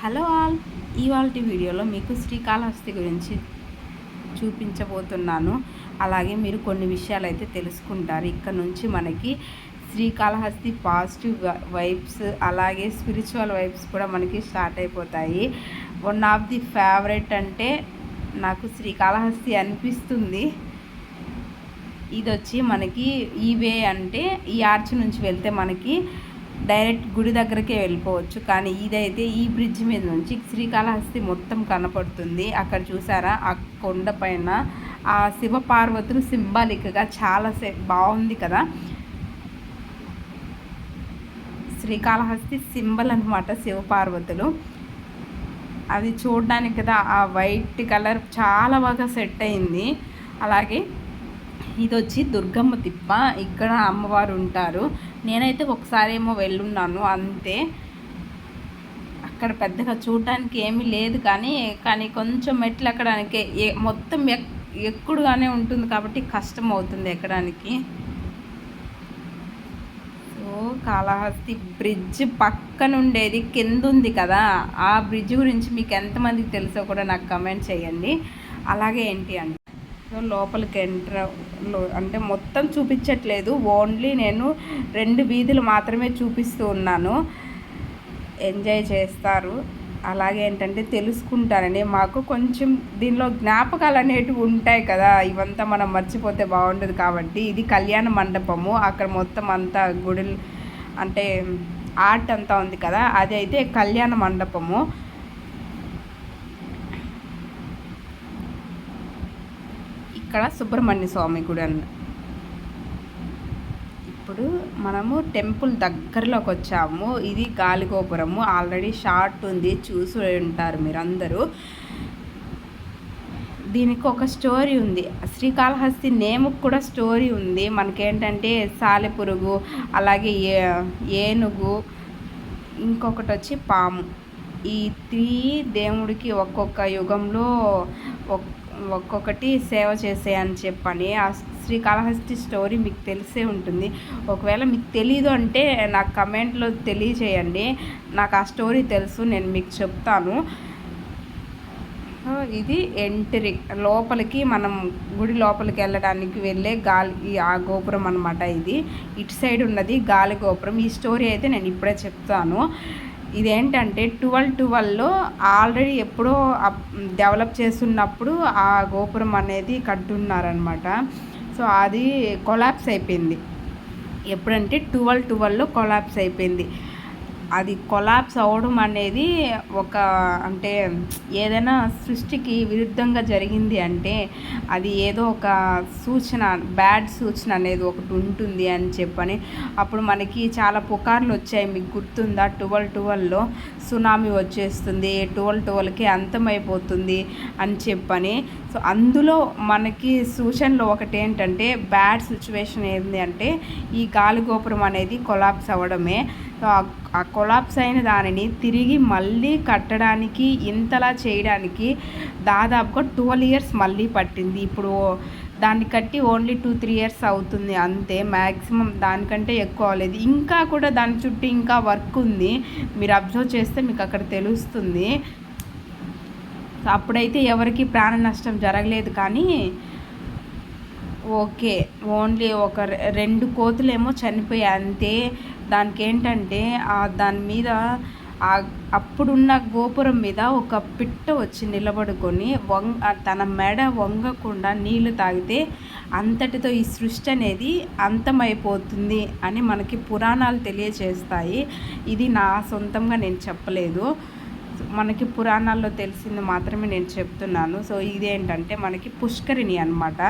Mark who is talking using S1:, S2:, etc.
S1: Hello all. ఇవాళ వీడియోలో మీకు శ్రీకాళహస్తి గురించి చూపించబోతున్నాను. అలాగే మీరు కొన్ని విషయాలు అయితే తెలుసుకుంటారు. ఇక్కడ నుంచి మనకి శ్రీకాళహస్తి పాజిటివ్ వైబ్స్ అలాగే స్పిరిచువల్ వైబ్స్ కూడా మనకి స్టార్ట్ అయిపోతాయి. వన్ ఆఫ్ ది ఫేవరెట్ అంటే నాకు శ్రీకాళహస్తి అనిపిస్తుంది. ఇది వచ్చి మనకి ఈ వే అంటే ఈ ఆర్చ్ నుంచి వెళ్తే మనకి డైరెక్ట్ గుడి దగ్గరకే వెళ్ళిపోవచ్చు. కానీ ఇదైతే ఈ బ్రిడ్జ్ మీద నుంచి శ్రీకాళహస్తి మొత్తం కనపడుతుంది. అక్కడ చూసారా? ఆ కొండ పైన ఆ శివపార్వతులు సింబాలిక్గా చాలా సే బాగుంది కదా? శ్రీకాళహస్తి సింబల్ అనమాట శివపార్వతులు. అది చూడడానికి కదా ఆ వైట్ కలర్ చాలా బాగా సెట్ అయింది. అలాగే ఇది వచ్చి దుర్గమ్మ తిప్ప. ఇక్కడ అమ్మవారు ఉంటారు. నేనైతే ఒకసారి ఏమో వెళ్ళున్నాను అంతే. అక్కడ పెద్దగా చూడడానికి ఏమీ లేదు కానీ కానీ కొంచెం మెట్లు ఎక్కడానికి మొత్తం ఎక్కుడుగానే ఉంటుంది కాబట్టి కష్టం అవుతుంది ఎక్కడానికి. సో కాళహస్తి బ్రిడ్జ్ పక్కన ఉండేది కింద ఉంది కదా. ఆ బ్రిడ్జ్ గురించి మీకు ఎంతమందికి తెలుసో కూడా నాకు కమెంట్ చేయండి. అలాగే ఏంటి అంటే లోపలికి ఎంటర్ అంటే మొత్తం చూపించట్లేదు. ఓన్లీ నేను రెండు వీధులు మాత్రమే చూపిస్తూ ఉన్నాను. ఎంజాయ్ చేస్తారు. అలాగే ఏంటంటే తెలుసుకుంటారని మాకు కొంచెం దీనిలో జ్ఞాపకాలు అనేటివి ఉంటాయి కదా. ఇవంతా మనం మర్చిపోతే బాగుండదు కాబట్టి. ఇది కళ్యాణ మండపము. అక్కడ మొత్తం అంతా గుడి అంటే ఆర్ట్ అంతా ఉంది కదా. అది అయితే కళ్యాణ మండపము. ఇక్కడ సుబ్రహ్మణ్య స్వామి గుడి అన్న. ఇప్పుడు మనము టెంపుల్ దగ్గరలోకి వచ్చాము. ఇది గాలిగోపురము ఆల్రెడీ షార్ట్ ఉంది. చూసి ఉంటారు మీరందరూ. దీనికి ఒక స్టోరీ ఉంది. శ్రీకాళహస్తి నేముకు కూడా స్టోరీ ఉంది. మనకేంటంటే సాలెపురుగు అలాగే ఏ ఏనుగు ఇంకొకటి వచ్చి పాము. ఈ త్రీ దేవుడికి ఒక్కొక్క యుగంలో ఒక్కొక్కటి సేవ చేసే అని చెప్పని ఆ శ్రీకాళహస్తి స్టోరీ మీకు తెలిసే ఉంటుంది. ఒకవేళ మీకు తెలీదు అంటే నాకు కమెంట్లో తెలియచేయండి నాకు ఆ స్టోరీ తెలుసు నేను మీకు చెప్తాను. ఇది ఎంట్రీ. లోపలికి మనం గుడి లోపలికి వెళ్ళడానికి వెళ్ళే గాలి ఆ గోపురం అనమాట ఇది. ఇటు సైడ్ ఉన్నది గాలి గోపురం. ఈ స్టోరీ అయితే నేను ఇప్పుడే చెప్తాను. ఇదేంటంటే ట్వెల్వ్ ట్వెల్వ్లో ఆల్రెడీ ఎప్పుడో డెవలప్ చేస్తున్నప్పుడు ఆ గోపురం అనేది కట్టున్నారనమాట సో అది కొలాప్స్ అయిపోయింది. ఎప్పుడంటే ట్వెల్వ్ ట్వెల్వ్లో కొలాప్స్ అయిపోయింది. అది కొలాప్స్ అవ్వడం అనేది ఒక అంటే ఏదైనా సృష్టికి విరుద్ధంగా జరిగింది అంటే అది ఏదో ఒక సూచన బ్యాడ్ సూచన అనేది ఒకటి ఉంటుంది అని చెప్పని. అప్పుడు మనకి చాలా పుకార్లు వచ్చాయి. మీకు గుర్తుందా? ట్వెల్వ్ ట్వెల్వ్లో సునామీ వచ్చేస్తుంది. ట్వెల్వ్ ట్వెల్వ్కి అంతమైపోతుంది అని చెప్పని. సో అందులో మనకి సూచనలు ఒకటి ఏంటంటే బ్యాడ్ సిచ్యువేషన్ ఏంటి అంటే ఈ గాలిగోపురం అనేది కొలాప్స్ అవ్వడమే సో ఆ కొలాప్స్ అయిన దానిని తిరిగి మళ్ళీ కట్టడానికి ఇంతలా చేయడానికి దాదాపుగా ట్వెల్వ్ ఇయర్స్ మళ్ళీ పట్టింది. ఇప్పుడు దాన్ని కట్టి ఓన్లీ టూ త్రీ ఇయర్స్ అవుతుంది అంతే. మ్యాక్సిమం దానికంటే ఎక్కువ అవ్వలేదు. ఇంకా కూడా దాని చుట్టూ ఇంకా వర్క్ ఉంది. మీరు అబ్జర్వ్ చేస్తే మీకు అక్కడ తెలుస్తుంది. అప్పుడైతే ఎవరికి ప్రాణ నష్టం జరగలేదు కానీ ఓకే. ఓన్లీ ఒక రెండు కోతులేమో చనిపోయాయి అంతే. దానికి ఏంటంటే దాని మీద అప్పుడున్న గోపురం మీద ఒక పిట్ట వచ్చి నిలబడుకొని వంగ తన మెడ వంగకుండా నీళ్ళు తాగితే అంతటితో ఈ సృష్టి అనేది అంతమైపోతుంది అని మనకి పురాణాలు తెలియచేస్తాయి. ఇది నా సొంతంగా నేను చెప్పలేదు. మనకి పురాణాల్లో తెలిసింది మాత్రమే నేను చెప్తున్నాను. సో ఇదేంటంటే మనకి పుష్కరిణి అనమాట